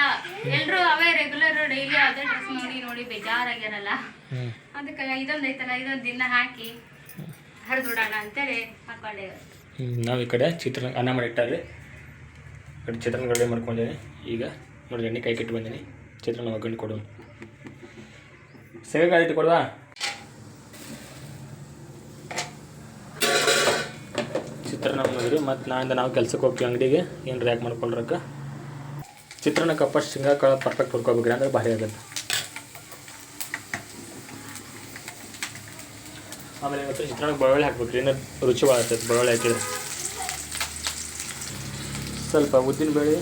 ಎಲ್ಲರೂ ಅವೇ ರೆಗ್ಯುಲರ್ ಡೈಲಿ ಅದೇ ಡ್ರೆಸ್ ನೋಡಿ ನೋಡಿ ಬೇಜಾರಾಗ್ಯಾರಲ್ಲ. ಅದಕ್ಕೆ ಇದೊಂದು ಐತಲ್ಲ ಇದೊಂದು ದಿನ ಹಾಕಿ ಹರಿದ್ಬಿಡೋಣ ಅಂತೇಳಿ ಹಾಕೊಂಡೆ ನಾವು ಈ ಕಡೆ ಚಿತ್ರ ಅನ್ನ ಮಾಡಿಟ್ಟಾರಿ ಈ ಕಡೆ ಚಿತ್ರಾನ್ನ ಮಾಡ್ಕೊಂಡಿದ್ದೀನಿ ಮಾಡ್ಕೊಂಡೇನಿ ಈಗ ನೋಡಿ ಎಣ್ಣೆ ಕೈ ಕಟ್ಟಿ ಬಂದೀನಿ. ಚಿತ್ರಾನ್ನ ಒಗ್ಗರಣೆ ಕೊಡು ಸೇವೆಕಾಯಿ ಇಟ್ಟು ಕೊಡುವಾ? ಚಿತ್ರಾನ್ನ ಮಾಡಿದ್ರಿ ಮತ್ತು ನಾಯಿಂದ ನಾವು ಕೆಲ್ಸಕ್ಕೆ ಹೋಗ್ತೀವಿ ಅಂಗಡಿಗೆ, ಏನು ರ್ಯಾಕ್ ಮಾಡ್ಕೊಳ್ರಕ್ಕ? ಚಿತ್ರಾನ್ನ ಕಪ್ಪ ಶೇಂಗಾ ಕಾಳು ಪರ್ಫೆಕ್ಟ್ ಹುರ್ಕೋಬೇಕ್ರಿ ಅಂದ್ರೆ ಭಾರಿ ಆಗುತ್ತೆ. ಆಮೇಲೆ ಏನಾಗುತ್ತೆ ಚಿತ್ರಾನ್ನಕ್ಕೆ ಬೆಳ್ಳುಳ್ಳಿ ಹಾಕ್ಬೇಕ್ರಿ, ಇನ್ನೂ ರುಚಿ ಭಾಳ ಆಗ್ತೈತೆ ಬೆಳ್ಳುಳ್ಳಿ ಹಾಕಿದ್ರೆ. ಸ್ವಲ್ಪ ಉದ್ದಿನ ಬೇಳೆ,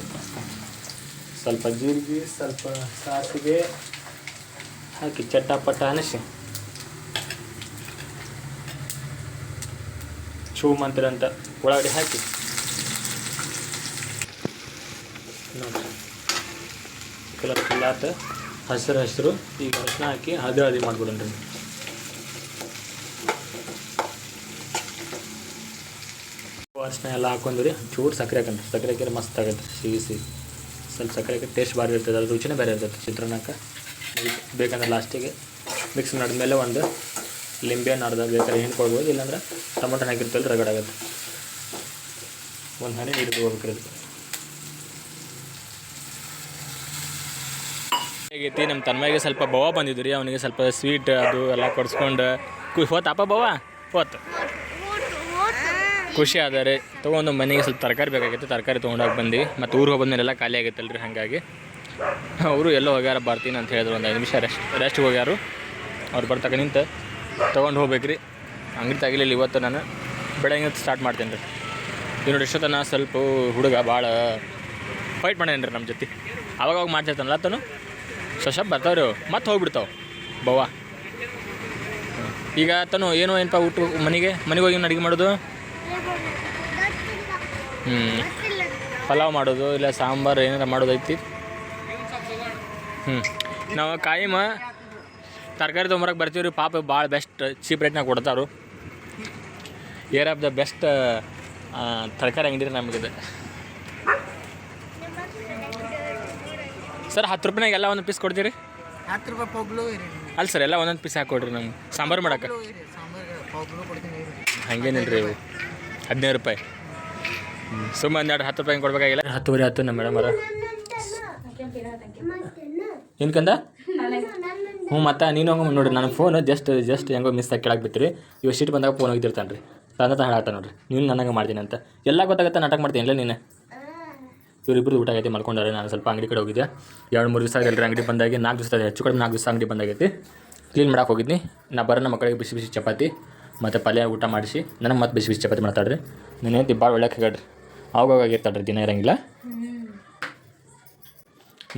ಸ್ವಲ್ಪ ಜೀರಿಗೆ, ಸ್ವಲ್ಪ ಸಾಸಿವೆ ಹಾಕಿ ಚಟ್ಟಾಪಟ್ಟ ಅನಿಸಿ. ಚೂಮ್ ಅಂತ ಒಳಗಡೆ ಹಾಕಿ. ನೋಡಿ. ಕಲರ್ ಫುಲ್ ಆತ ಹಸಿರು ಹಸಿರು ಈಗ ಅರ್ಶನ ಹಾಕಿ ಹದಿ ಹದಿ ಮಾಡ್ಬಿಡೋಣ್ರಿ ಅರ್ಶನ ಎಲ್ಲ ಹಾಕೊಂಡ್ರಿ ಚೂರು ಸಕ್ಕರೆ ಹಾಕೊಂಡ್ರಿ ಸಕ್ಕರೆ ಹಾಕಿದ್ರೆ ಮಸ್ತ್ ಆಗುತ್ತೆ ಸಿಹಿ ಸಿಹಿ. ಸ್ವಲ್ಪ ಸಕ್ಕರೆ ಹಾಕಿ ಟೇಸ್ಟ್ ಭಾರಿ ಇರ್ತದೆ ಅದ್ರ ರುಚಿನೇ ಬೇರೆ ಇರ್ತದೆ ಚಿತ್ರಾನ್ನಕ್ಕೆ. ಬೇಕಂದ್ರೆ ಲಾಸ್ಟಿಗೆ ಮಿಕ್ಸ್ ಮಾಡಿದ್ಮೇಲೆ ಒಂದು ಲಿಂಬೆ ಹಣ್ಣು ಅರ್ಧ ಬೇಕಾದ್ರೆ ಹಿಂಡ್ಕೊಳ್ಬೋದು ಇಲ್ಲಾಂದ್ರೆ ಟೊಮಟೊ ಹಾಕಿರ್ತಲ್ಲ ರಗಡಾಗುತ್ತೆ ಒಂದು ಹನಿ ನೀರು ಹೋಗ್ಬೇಕ್ರಿ ಅದು. ಹೇಗೈತಿ? ನಮ್ಮ ತನ್ಮಗೆ ಸ್ವಲ್ಪ ಬವ ಬಂದಿದ್ದು ರೀ, ಅವನಿಗೆ ಸ್ವಲ್ಪ ಸ್ವೀಟ್ ಅದು ಎಲ್ಲ ಕೊಡಿಸ್ಕೊಂಡು ಕು ಹೋತಪ್ಪ ಬವ ಹೋತು. ಖುಷಿ ಆದರೆ ತೊಗೊಂಡು ಮನೆಗೆ ಸ್ವಲ್ಪ ತರಕಾರಿ ಬೇಕಾಗಿತ್ತು, ತರಕಾರಿ ತೊಗೊಂಡೋಗಿ ಬಂದು ಮತ್ತು ಊರಿಗೆ ಹೋಗೋದ್ಮೇಲೆ ಎಲ್ಲ ಖಾಲಿ ಆಗೈತಲ್ಲ ರೀ ಹಾಗಾಗಿ. ಅವರು ಎಲ್ಲೋ ಹೋಗ್ಯಾರ, ಬರ್ತೀನಿ ಅಂತ ಹೇಳಿದ್ರು ಒಂದು ಐದು ನಿಮಿಷ ರೆಸ್ಟ್ ರೆಸ್ಟ್ಗೆ ಹೋಗ್ಯಾರು. ಅವ್ರು ಬರ್ತಕ್ಕ ನಿಂತು. ತೊಗೊಂಡು ಹೋಗ್ಬೇಕ್ರಿ. ಅಂಗಡಿ ತಾಗಿಲಿಲ್ಲ ಇವತ್ತು ನಾನು. ಬೆಳಗ್ಗೆ ಸ್ಟಾರ್ಟ್ ಮಾಡ್ತೇನೆ ರೀ. ಇದು ನೋಡಿ, ಇಷ್ಟೊತ್ತನ ಸ್ವಲ್ಪ ಹುಡುಗ ಭಾಳ ಫೈಟ್ ಮಾಡ್ಯಾನ ರೀ ನಮ್ಮ ಜೊತೆ. ಅವಾಗ ಅವಾಗ ಮಾಡ್ತಿರ್ತಾನಲ್ಲ ತನು ಸ್ವಶಪ್ ಬರ್ತಾವ್ರಿ ಮತ್ತೆ ಹೋಗ್ಬಿಡ್ತಾವೆ. ಬವ್ವ. ಈಗ ತನು ಏನು ಏನಪ್ಪ ಊಟ ಮನೆಗೆ? ಮನೆಗೆ ಹೋಗಿ ಅಡುಗೆ ಮಾಡೋದು? ಹ್ಞೂ ಪಲಾವ್ ಮಾಡೋದು, ಇಲ್ಲ ಸಾಂಬಾರು ಏನಾರ ಮಾಡೋದೈತಿ? ಹ್ಞೂ ನಾವು ಕಾಯಿಮ ತರಕಾರಿ ತೊಗೊಂಬರಕ್ಕೆ ಬರ್ತೀವಿ ರೀ ಪಾಪ ಭಾಳ ಬೆಸ್ಟ್ ಚೀಪ್ ರೇಟ್ನಾಗ ಕೊಡ್ತಾರು ಏರ್ ಆಫ್ ದ ಬೆಸ್ಟ್ ತರಕಾರಿ ಅಂಗಡಿ ರೀ ನಮಗಿದೆ ಸರ್ ಹತ್ತು ರೂಪಾಯಿನಾಗ ಎಲ್ಲ ಒಂದು ಪೀಸ್ ಕೊಡ್ತೀರಿ? ಹತ್ತು ರೂಪಾಯಿ ಪೊಗ್ಲು ಅಲ್ಲ ಸರ್ ಎಲ್ಲ ಒಂದೊಂದು ಪೀಸ್ ಹಾಕೊಡ್ರಿ ನಮ್ಗೆ. ಸಾಂಬಾರು ಕೊಡ್ತೀನಿ ಹಂಗೇನಿಲ್ಲ ರೀ ಇವು. ಹದಿನೈದು ರೂಪಾಯಿ. ಸುಮ್ಮನೆ ಎರಡು ಹತ್ತು ರೂಪಾಯಿ ಕೊಡ್ಬೇಕಾಗಿಲ್ಲ? ಹತ್ತುವರೆ ಹತ್ತು ನಮ್ಮ ಮೇಡಮ್ ಅವರ ಏನ್ಕಂದ ಹ್ಞೂ, ಮತ್ತು ನೀನು ಹಂಗೆ ನೋಡ್ರಿ, ನನ್ನ ಫೋನ್ ಜಸ್ಟ್ ಜಸ್ಟ್ ಹೆಂಗೋ ಮಿಸ್ ಆಗಿ ಕೆಳಗೆ ಬಿತ್ತಿರಿ ಇವ ಶೀಟ್ ಬಂದಾಗ ಫೋನ್ ಹೋಗಿರ್ತಾನೆ ರೀ ತಂದ ಹೇಳಾಟ ನೋಡ್ರಿ. ನೀನು ನನಗೆ ಮಾಡ್ತೀನಿ ಅಂತ. ಎಲ್ಲ ಗೊತ್ತಾಗತ್ತೆ, ನಾಟಕ ಮಾಡ್ತೀನಿ ಇಲ್ಲ ನೀನು ಇವರಿಬ್ಬರು ಊಟ ಆಗೈತಿ ಮಾಡ್ಕೊಂಡಾರೆ ನಾನು ಸ್ವಲ್ಪ ಅಂಗಡಿ ಕಡೆ ಹೋಗಿದ್ದೆ. ಎರಡು, ಮೂರು ದಿವಸ ಆಗಿಲ್ಲ ಅಂಗಡಿ ಬಂದಾಗಿ. ನಾಲ್ಕು ದಿವಸ ಹೆಚ್ಚು ಕಡಿಮೆ ನಾಲ್ಕು ದಿವಸ ಅಂಗಡಿ ಬಂದಾಗೈತಿ. ಕ್ಲೀನ್ ಮಾಡಕ್ಕೆ ಹೋಗಿದ್ನಿ. ನಾ ಬರೋ ನಮ್ಮ ಮಕ್ಕಳಿಗೆ ಬಿಸಿ ಬಿಸಿ ಚಪಾತಿ, ಮತ್ತು ಪಲ್ಯ, ಊಟ ಮಾಡಿಸಿ. ನನಗೆ ಮತ್ತೆ ಬಿಸಿ ಬಿಸಿ ಚಪಾತಿ ಮಾಡ್ತಾಡ್ರಿ ನನ್ನ ಭಾಳ ಒಳ್ಳೆ ಹೇಳ್ರಿ ಅವಾಗ ರೀ ದಿನ ಇರಂಗಿಲ್ಲ.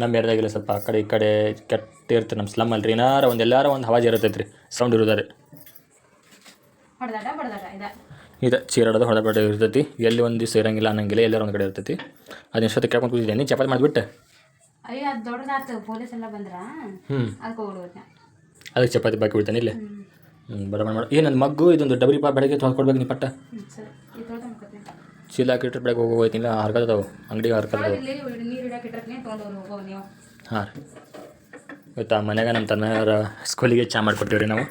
ನಮ್ಮ ಎರಡಾಗಿಲ್ಲ ಸ್ವಲ್ಪ ಆ ಕಡೆ ಈ ಕಡೆ ಕೆಟ್ಟ ಇರ್ತದೆ ನಮ್ಮ ಸ್ಲಮ್ ಅಲ್ರಿ. ಏನಾರ ಒಂದು ಎಲ್ಲಾರ ಒಂದು ಹವಾಜ್ ಇರ್ತೈತೆ ರೀ ಸೌಂಡ್ ಇರೋದಾರೆ. ಹೊಡೆದಾಟ ಇದ. ಚೀರಾಡೋದು ಹೊಡೆದ ಇರ್ತೈತಿ. ಎಲ್ಲಿ ಒಂದು ದಿವಸ ಇರಂಗಿಲ್ಲ ಅನ್ನಂಗಿಲ್ಲ ಎಲ್ಲಾರ ಒಂದು ಕಡೆ ಇರ್ತೈತಿ. ಅದನ್ನ ಇಷ್ಟೊತ್ತಿಗೆ ಕೇಳ್ಕೊಂಡು ಕೂತಿದ್ದೇನೆ ಚಪಾತಿ ಮಾಡಿಬಿಟ್ಟೆ? ಅದಕ್ಕೆ ಚಪಾತಿ ಬಾಕಿ ಬಿಡ್ತಾನೆ ಇಲ್ಲೇ? ಹ್ಞೂ ಬರೋಣ ಮಾಡಿ. ಏನು ಮಗ್ಗು ಇದೊಂದು ಡಬರಿ ಪಾ ಬೆಳಗ್ಗೆ ತೊಳ್ಕೊಡ್ಬೇಕು ನೀ ಪಟ್ಟ. ಚೀಲ ಹಾಕಿಟ್ರೆ ಬೆಳಗ್ಗೆ ಹೋಗಿ ಹೋಯ್ತಿಲ್ಲ ಹರ್ಕದವು ಅಂಗಡಿಗೆ ಹರ್ಕದವು ನೀವು. ಹಾಂ ರೀ. ಇವತ್ತು ಮನ್ಯಾಗ ನಮ್ಮ ತನ್ನವರ ಸ್ಕೂಲಿಗೆ ಚಾ ಮಾಡಿಕೊಟ್ಟಿವಿ ರೀ ನಾವು.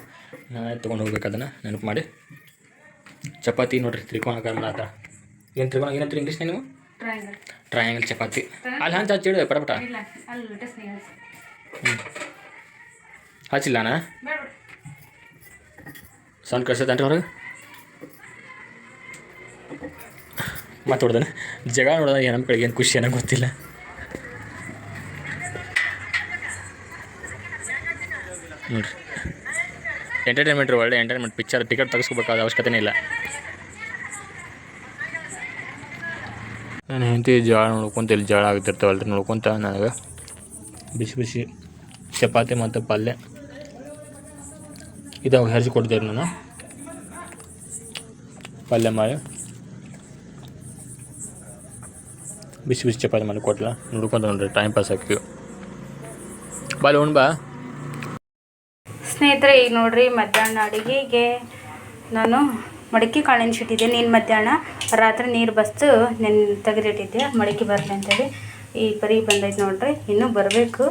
ನಾನು ತೊಗೊಂಡು ಹೋಗ್ಬೇಕು ಅದನ್ನು ನೆನಪು ಮಾಡಿ. ಚಪಾತಿ ನೋಡ್ರಿ ತ್ರಿಕೋಣಾಕಾರ ಮಾಡತ್ತ ಏನು ತ್ರಿಕೋಣ ಏನಂತೀರಿ ಇಂಗ್ಲೀಷ್ ನೀವು? ಟ್ರಯಾಂಗಲ್ ಚಪಾತಿ. ಅಲ್ಲಿ ಹಂಚ ಹಚ್ಚಿಡು ಪಟಪಟ. ಇಲ್ಲ ಅಲ್ಲಿ ಟೆಸ್ಟ್ ನೀವು ಹಚ್ಚಿಲ್ಲ ಅಣ್ಣ ಬೇಡ ಸೌಂಡ್ ಕಳ್ಸತ್ತೇನ್ರಿ ಹೊರಗೆ ಮತ್ತೆ ಹೊಡ್ದಾನೆ ಜಗ ನೋಡಿದ ನಮ್ಮ ಕಡೆಗೆ ಏನು ಖುಷಿ ಏನೋ ಗೊತ್ತಿಲ್ಲ. ನೋಡ್ರಿ. ಎಂಟರ್ಟೈನ್ಮೆಂಟ್ ಒಳ್ಳೆ ಎಂಟರ್ಟೈನ್ಮೆಂಟ್ ಪಿಕ್ಚರ್ ಟಿಕೆಟ್ ತೆಗೆಸ್ಕೋಬೇಕಾದ ಅವಶ್ಯಕತೆನೇ ಇಲ್ಲ. ನಾನು ಹೆಂಡತಿ ಜೋಳ ನೋಡ್ಕೊಂತ ಇಲ್ಲಿ ಜೋಳ ಆಗ್ತಿರ್ತಾವಲ್ರಿ ನೋಡ್ಕೊಂತ ನನಗೆ. ಬಿಸಿ ಬಿಸಿ ಚಪಾತಿ ಮತ್ತು ಪಲ್ಯ. ಇದಾವ ಹೆರ್ಜಿ ಕೊಡ್ತೇವೆ ನಾನು ಪಲ್ಯ ಮಾಡಿ. ಬಿಸಿ ಬಿಸಿ ಚಪಾತಿ ಮಾಡಿ ಕೊಟ್ಲ ನೋಡ್ಕೊಂತ ನೋಡ್ರಿ ಟೈಮ್ ಪಾಸ್ ಹಾಕಿ ಬಾಲಿ ಉಣ್ ಬಾ. ಸ್ನೇಹಿತರೆ ಈಗ ನೋಡ್ರಿ ಮಧ್ಯಾಹ್ನ ಅಡುಗೆಗೆ ನಾನು ಮಡಕೆ ಕಾಳಿನ ಇಟ್ಟಿದ್ದೆ ನೀನು ಮಧ್ಯಾಹ್ನ ರಾತ್ರಿ ನೀರು ಬಸ್ತು ನೆನ್ ತೆಗೆದಿಟ್ಟಿದ್ದೆ. ಮಡಕೆ ಬರಲಿ ಅಂತೇಳಿ ಈ ಪರಿ ಬಂದೈತೆ ನೋಡ್ರಿ. ಇನ್ನೂ ಬರಬೇಕು.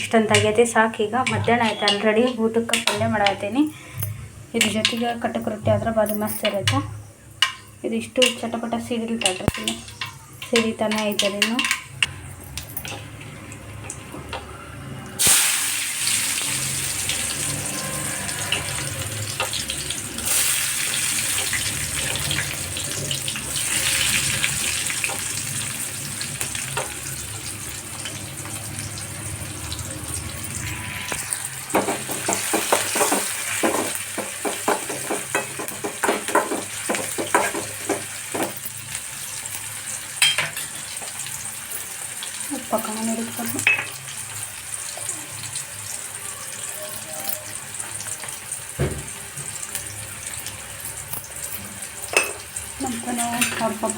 ಇಷ್ಟೊಂದು ಆಗೈತೆ ಸಾಕು ಈಗ. ಮಧ್ಯಾಹ್ನ ಆಯ್ತು ಆಲ್ರೆಡಿ ಊಟಕ್ಕೆ ಪಲ್ಯ ಮಾಡತ್ತೀನಿ ಇದ್ರ ಜೊತೆಗೆ ಕಟ್ಟಕ್ಕೆ ರೊಟ್ಟಿ ಆದ್ರೆ ಬಾಲಿ ಮಸ್ತ್ ಇರುತ್ತೆ. ಇದು ಇಷ್ಟು ಚಟಪಟ ಸಿಡಿಲ್ತಾಳ್ರಿ ಸಿಡಿತಾನೆ ಐತೆ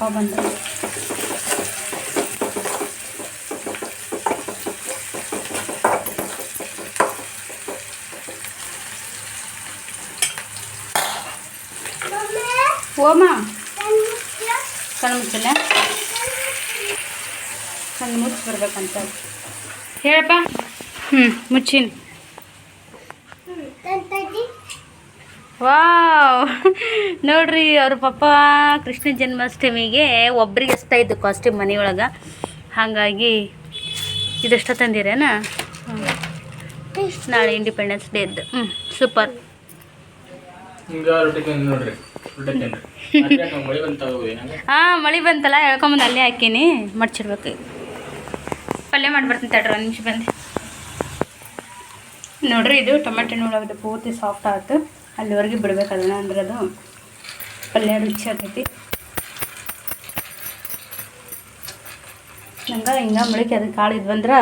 ಅವ್ರ ಪಪ್ಪ ಬಂದರು ಓಮ ಕಣ್ಣು ಮುಚ್ಚಲ್ಲ ಕಣ್ಣು ಮುಚ್ಚಿ ಬರ್ಬೇಕಂತ ಹೇಳಪ್ಪ ಹ್ಞೂ ಮುಚ್ಚಿನಿ Wow. ನೋಡ್ರಿ ಅವ್ರ ಪಪ್ಪ ಕೃಷ್ಣ ಜನ್ಮಾಷ್ಟಮಿಗೆ ಒಬ್ರಿಗೆ ಎಷ್ಟ ಇದ್ದು ಕಾಸ್ಟ್ಯೂಮ್ ಮನೆಯೊಳಗೆ. ಹಾಗಾಗಿ ಇದಷ್ಟ ತಂದಿರೇನ? ನಾಳೆ ಇಂಡಿಪೆಂಡೆನ್ಸ್ ಡೇ ಇದ್ದು ಹ್ಞೂ ಸೂಪರ್ ಹಾ ಮಳಿ ಬಂತಲ್ಲ ಹೇಳ್ಕೊಂಬಂದು ಅಲ್ಲೇ ಹಾಕೀನಿ ಮಡ್ಚಿಡ್ಬೇಕು. ಪಲ್ಯ ಮಾಡ್ಬರ್ತೀನಿ ತಡ್ರಿ ಒಂದು ನಿಮಿಷ ಬಂದು. ನೋಡ್ರಿ ಇದು ಟೊಮೆಟೊ ನೋಡೋದು ಪೂರ್ತಿ ಸಾಫ್ಟ್ ಆಯ್ತು ಅಲ್ಲಿವರೆಗೆ ಬಿಡ್ಬೇಕು ಅಂದ್ರೆ ಅದು ಪಲ್ಯ ರುಚಿ ಆಗ್ತೈತಿ ನಂಗೆ ಹಿಂಗೆ ಮೊಳಕೆ ಅದು ಕಾಳು ಇದು ಬಂದ್ರೆ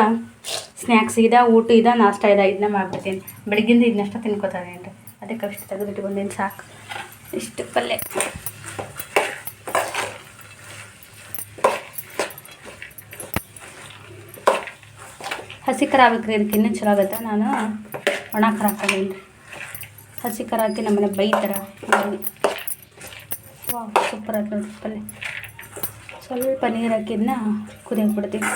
ಸ್ನ್ಯಾಕ್ಸ್ ಇದ, ಊಟ ಇದ, ನಾಷ್ಟ ಇದ ಇದನ್ನ ಮಾಡ್ಬಿಡ್ತೀನಿ. ಬೆಳಗ್ಗಿಂದ ಇದನ್ನಷ್ಟ ತಿನ್ಕೋತಾರೆ ರೀ ಅದಕ್ಕೆ ಅಷ್ಟು ತೆಗೆದಿಟ್ಕೊಂಡೇನು ಸಾಕು. ಇಷ್ಟು ಪಲ್ಯ. ಹಸಿ ಖರ ಆಗ್ಬೇಕ್ರಿ ಇದಕ್ಕೆ ಇನ್ನೂ ಚಲೋ ಆಗುತ್ತೆ. ನಾನು ಒಣ ಖರ ಹಸಿ ಖರ ಹಾಕಿ ನಮ್ಮನೆ ಬೈತಾರ ವಾ ಸೂಪರ್ ಆಯ್ತು ನೋಡಿ ಪಲ್ಯ. ಸ್ವಲ್ಪ ನೀರು ಹಾಕಿದ್ನ ಕುದಿಯೋಕೆ ಬಿಡ್ತೀನಿ.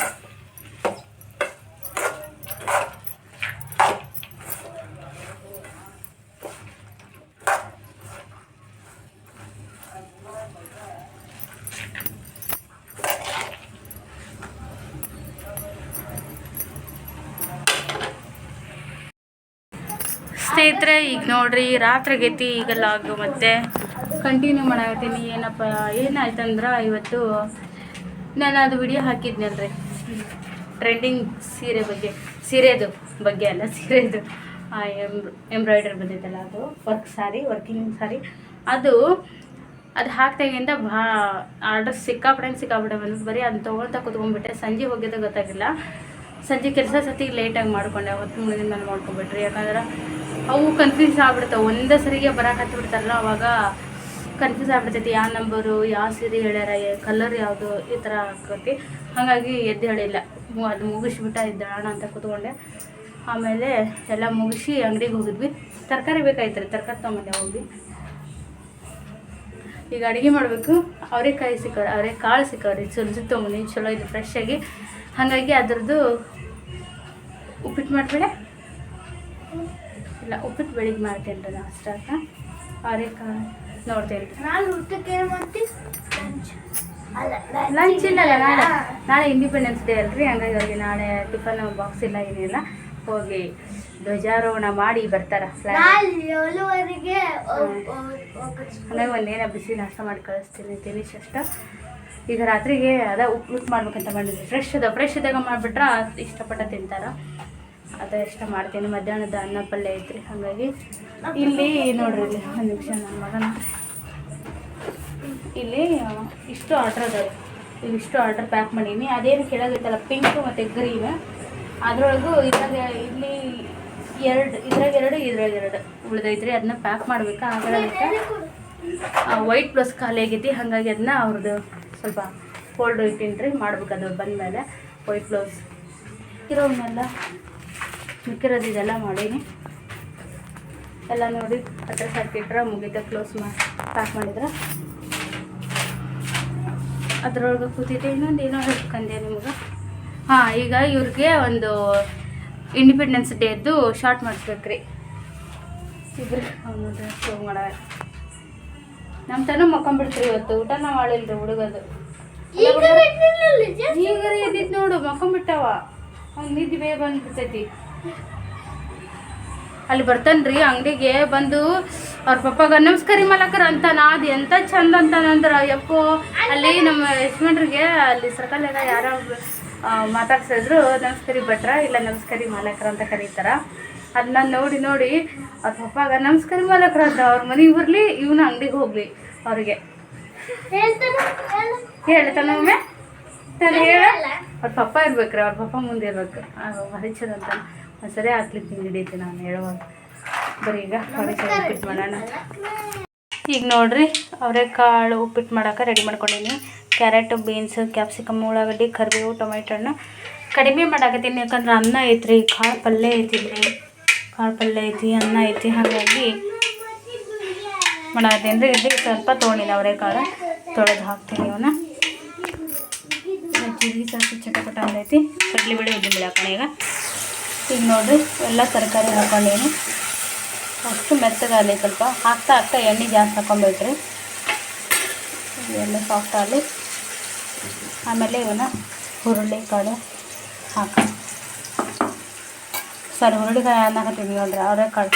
ಸ್ನೇಹಿತರೆ, ಈಗ ನೋಡ್ರಿ, ರಾತ್ರಿ ಆಗೈತಿ ಈಗ ಲಾಗ್ ಮತ್ತೆ ಕಂಟಿನ್ಯೂ ಮಾಡಾಕತ್ತೀನಿ. ಏನಪ್ಪ, ಏನಾಯ್ತಂದ್ರೆ ಇವತ್ತು ನಾನು ಅದು ವಿಡಿಯೋ ಹಾಕಿದ್ನಲ್ರಿ. ಟ್ರೆಂಡಿಂಗ್ ಸೀರೆ ಬಗ್ಗೆ, ಸೀರೆದು ಬಗ್ಗೆ ಅಲ್ಲ, ಸೀರೆದು. ಎಂಬ್ರಾಯ್ಡರಿ ಬಂದಿದ್ದಲ್ಲ ಅದು ವರ್ಕ್ ಸಾರಿ ವರ್ಕಿಂಗ್ ಸಾರಿ ಅದು ಅದು ಹಾಕ್ದಾಗಿಂದ ಭಾ ಆರ್ಡರ್ ಸಿಕ್ಕಾಪಡೆ ಸಿಕ್ಕಾಪಡೆ ಬಂದು ಬರೀ ಅದನ್ನ ತೊಗೊಳ್ತಾ ಕುತ್ಕೊಂಡ್ಬಿಟ್ಟೆ. ಸಂಜೆ ಹೋಗಿದ್ದ ಗೊತ್ತಾಗಿಲ್ಲ. ಸಂಜೆ ಕೆಲಸ ಸತಿ ಲೇಟಾಗಿ ಮಾಡ್ಕೊಂಡೆ ಹೊತ್ತು ಮುಂದಿನ ಮೇಲೆ ಮಾಡ್ಕೊಂಬಿಟ್ರಿ ಯಾಕಂದ್ರೆ ಅವು ಕನ್ಫ್ಯೂಸ್ ಆಗ್ಬಿಡ್ತಾವೆ. ಒಂದೇ ಸರಿಗೆ ಬರಕ್ಕೆ ಬಿಡ್ತಾರಲ್ಲ ಅವಾಗ ಕನ್ಫ್ಯೂಸ್ ಆಗ್ಬಿಡ್ತೈತಿ. ಯಾವ ನಂಬರು ಯಾವ ಸೀರೆ ಹೇಳ್ಯಾರ ಕಲರ್ ಯಾವುದು ಈ ಥರ ಆಕತಿ ಹಾಗಾಗಿ ಎದ್ದು ಹೇಳಿಲ್ಲ. ಅದು ಮುಗಿಸ್ಬಿಟ್ಟ ಇದ್ದಾಣ ಅಂತ ಕೂತ್ಕೊಂಡೆ. ಆಮೇಲೆ ಎಲ್ಲ ಮುಗಿಸಿ ಅಂಗಡಿಗೆ ಹೋಗಿದ್ವಿ. ತರಕಾರಿ ಬೇಕಾಯ್ತು ರೀ ತರಕಾರಿ ತೊಗೊಂಡೆ ಹೋಗಿ. ಈಗ ಅಡುಗೆ ಮಾಡಬೇಕು. ಅವರೆಕಾಯಿ ಸಿಕ್ಕವ್ರೆ ಅವರೇ ಕಾಳು ಸಿಕ್ಕವ್ರಿ ಸುಲ್ಜಿ ತೊಗೊಂಡು ಚಲೋ ಇದು ಫ್ರೆಶ್ ಆಗಿ. ಹಾಗಾಗಿ ಅದ್ರದ್ದು ಉಪ್ಪಿಟ್ಟು ಮಾಡಬೇಡ ಇಲ್ಲ ಉಪ್ಪಿಟ್ಟು ಬೆಳಿಗ್ಗೆ ಮಾಡ್ತೇನೆ ರೀ ನಾಷ್ಟಾಕ ಅವರೆಕಾಳು ನೋಡ್ತೇನೆ ನಾನು ಊಟಕ್ಕೆ ಮಾಡ್ತೀನಿ ಲಂಚ್ ಇಲ್ಲ ನಾಳೆ. ನಾಳೆ ಇಂಡಿಪೆಂಡೆನ್ಸ್ ಡೇ ಅಲ್ರಿ ಹಂಗಾಗಿ ಅವ್ರಿಗೆ ನಾಳೆ ಟಿಫನ್ ಬಾಕ್ಸ್ ಇಲ್ಲ ಏನಿಲ್ಲ. ಹೋಗಿ ಧ್ವಜಾರೋಹಣ ಮಾಡಿ ಬರ್ತಾರ ಏಳುವರೆಗೆ. ಹಂಗಾಗಿ ಒಂದೇನ ಬಿಸಿ ನಾಷ್ಟ ಮಾಡಿ ಕಳಿಸ್ತೀನಿ ತಿನಿಸ್ ಅಷ್ಟ ಈಗ ರಾತ್ರಿಗೆ ಅದ ಉಪ್ಪು ಮಾಡ್ಬೇಕಂತ ಮಾಡಿದ್ವಿ. ಫ್ರೆಶ್ ಅದ ಫ್ರೆಶ್ ಇದ್ದಾಗ ಮಾಡಿಬಿಟ್ರೆ ಇಷ್ಟಪಟ್ಟ ತಿಂತಾರ. ಅದ ಇಷ್ಟ ಮಾಡ್ತೀನಿ. ಮಧ್ಯಾಹ್ನದ ಅನ್ನ ಪಲ್ಯ ಐತ್ರಿ ಹಾಗಾಗಿ ಇಲ್ಲಿ ನೋಡ್ರಿ ಇಲ್ಲಿ ಒಂದು ನಿಮಿಷ ನನ್ನ ಮಗನ. ಇಲ್ಲಿ ಇಷ್ಟು ಆರ್ಡ್ರ್ ಅದಾವೆ ಇವಿಷ್ಟು ಆರ್ಡ್ರ್ ಪ್ಯಾಕ್ ಮಾಡೀನಿ. ಅದೇನು ಕೆಳಗೈತಲ್ಲ ಪಿಂಕ್ ಮತ್ತು ಗ್ರೀನ್ ಅದ್ರೊಳಗೂ ಇದ್ರಾಗ ಇಲ್ಲಿ ಎರಡು, ಇದ್ರಾಗ ಎರಡು ಇದ್ರಾಗ ಎರಡು ಉಳಿದೈತ್ರಿ. ಅದನ್ನ ಪ್ಯಾಕ್ ಮಾಡ್ಬೇಕಾ? ಆಗಕ್ಕೆ ವೈಟ್ ಪ್ಲಸ್ ಖಾಲಿ ಆಗೈತಿ ಹಾಗಾಗಿ ಅದನ್ನ ಅವ್ರದ್ದು ಸ್ವಲ್ಪ ಫೋಲ್ಡ್ ಇಟ್ಟಿನಿ ರೀ ಮಾಡ್ಬೇಕು ಅದು ಬಂದಮೇಲೆ. ವೈಟ್ ಬ್ಲೌಸ್ ಇರೋವನ್ನೆಲ್ಲ ಮಿಕ್ಕಿರೋದು ಇದೆಲ್ಲ ಮಾಡೀನಿ. ಎಲ್ಲ ನೋಡಿ ಅಡ್ರೆಸ್ ಹಾಕಿಟ್ರೆ ಮುಗಿತ ಕ್ಲೋಸ್ ಮಾಡಿ ಪ್ಯಾಕ್ ಮಾಡಿದ್ರೆ. ಅದ್ರೊಳಗೆ ಕೂತಿದ್ದೆ ಇನ್ನೊಂದು ಏನೋ ಹೇಳ್ಕೊಂಡೆ ನಿಮ್ಗೆ. ಹಾಂ ಈಗ ಇವ್ರಿಗೆ ಒಂದು ಇಂಡಿಪೆಂಡೆನ್ಸ್ ಡೇದ್ದು ಶಾರ್ಟ್ ಮಾಡಿಸ್ಬೇಕ್ರಿ ಇಬ್ರು ಅವ್ನು ಡ್ರೆಸ್ ಮಾಡ ನಮ್ಮ ತನ ಮಕ್ಕೊಂಬಿಡ್ತ್ರಿ ಇವತ್ತು ಊಟನ ಆಳಿಲ್ರಿ ಹುಡುಗದು. ಈಗ ನೋಡು ಮಕ್ಕೊಂಬಿಟ್ಟವ ಅವ್ನು ನಿದ್ದೆ ಬೇಗ ಬಂದ್ಬಿಡ್ತೈತಿ. ಅಲ್ಲಿ ಬರ್ತಾನ್ರಿ ಅಂಗಡಿಗೆ ಬಂದು ಅವ್ರ ಪಪ್ಪಾಗ ನಮಸ್ಕಾರಿ ಮಲಕರ ಅಂತ ನಾದು ಎಂತ ಚಂದ ಅಂತಾನಂದ್ರ ಯಪ್ಪೋ. ಅಲ್ಲಿ ನಮ್ಮ ಯಜಮಾನ್ರಿಗೆ ಅಲ್ಲಿ ಸರ್ಕಲ್ನಾಗ ಯಾರೋ ಆ, ಮಾತಾಡ್ಸಿದ್ರು ನಮಸ್ಕಾರಿ ಭಟ್ರ ಇಲ್ಲ ನಮಸ್ಕಾರಿ ಮಾಲಕರ ಅಂತ ಕರೀತಾರ. ಅದನ್ನ ನೋಡಿ ನೋಡಿ ಅವ್ರ ಪಪ್ಪಾಗ ನಮಸ್ಕಾರಿ ಮಾಲಕರ ಅಂತ ಅವ್ರ ಮನೆಗೆ ಬರಲಿ ಇವನ ಅಂಗಡಿಗೆ ಹೋಗ್ಲಿ ಅವ್ರಿಗೆ. ಹೇಳ್ತಾನೆ ಹೇಳು. ಹೇಳ್ತಾನ ಒಮ್ಮೆ. ತಾನು ಹೇಳ. ಅವ್ರ ಪಪ್ಪ ಇರ್ಬೇಕ್ರಿ ಅವ್ರ ಪಪ್ಪ ಮುಂದೆ ಇರ್ಬೇಕು ಭಾರಿ ಚಂದ ಅಂತ ಒಂದ್ಸರಿ ಹಾಕ್ಲಿಕ್ಕೆ ತಿಂದಿಡೈತೆ ನಾನು ಹೇಳುವಾಗ ಬರೀ ಈಗ ಅವರೆಕಾಳು ಉಪ್ಪಿಟ್ಟು ಮಾಡೋಣ. ಈಗ ನೋಡ್ರಿ, ಅವರೆಕಾಳು ಉಪ್ಪಿಟ್ಟು ಮಾಡೋಕೆ ರೆಡಿ ಮಾಡ್ಕೊಂಡಿನಿ. ಕ್ಯಾರೆಟ್ ಬೀನ್ಸ್ ಕ್ಯಾಪ್ಸಿಕಮ್ ಉಳ್ಳಾಗಡ್ಡಿ, ಕರಿಬೇವು ಟೊಮೆಟೊ ಹಣ್ಣು. ಕಡಿಮೆ ಮಾಡಾಕತ್ತೀನಿ, ಯಾಕಂದ್ರೆ ಅನ್ನ ಐತ್ರಿ, ಕಾಳು ಪಲ್ಯ ಐತಿ ಕಾಳು ಪಲ್ಯ ಐತಿ, ಅನ್ನ ಐತಿ, ಹಾಗಾಗಿ ಮಾಡಾಕತ್ತೀನಿ. ರೀ ಇಲ್ಲಿ ಸ್ವಲ್ಪ ತೊಗೊಂಡಿನಿ ಅವರೆಕಾಳು. ತೊಳೆದು ಹಾಕ್ತೀನಿ ಇವನ್ನ ಜೀರಿಗೆ ಸಾಸಿ ಚಟಪಟ ಅಂದೈತಿ ಕಡ್ಲಿ ಬೇಳೆ ಉದ್ದಿನ ಈಗ. ಈಗ ನೋಡಿರಿ ಎಲ್ಲ ತರಕಾರಿ ಹಾಕೊಂಡೇನು. ಅಷ್ಟು ಮೆತ್ತಗಾಗಲಿ ಸ್ವಲ್ಪ. ಹಾಕ್ತಾ ಹಾಕ್ತಾ ಎಣ್ಣೆ ಜಾಸ್ತಿ ಹಾಕೊಂಬೇಕ್ರಿ ಎಲ್ಲ ಸಾಫ್ಟ್ ಆಗಲಿ. ಆಮೇಲೆ ಇವನ್ನ ಹುರುಳಿಕಾಳು ಹಾಕ. ಸಾರಿ ಹುರುಳಿಕಾಯಿ ಅನ್ನಕತ್ತೀನಿ ನೋಡ್ರಿ ಅವರೇ ಕಾಳು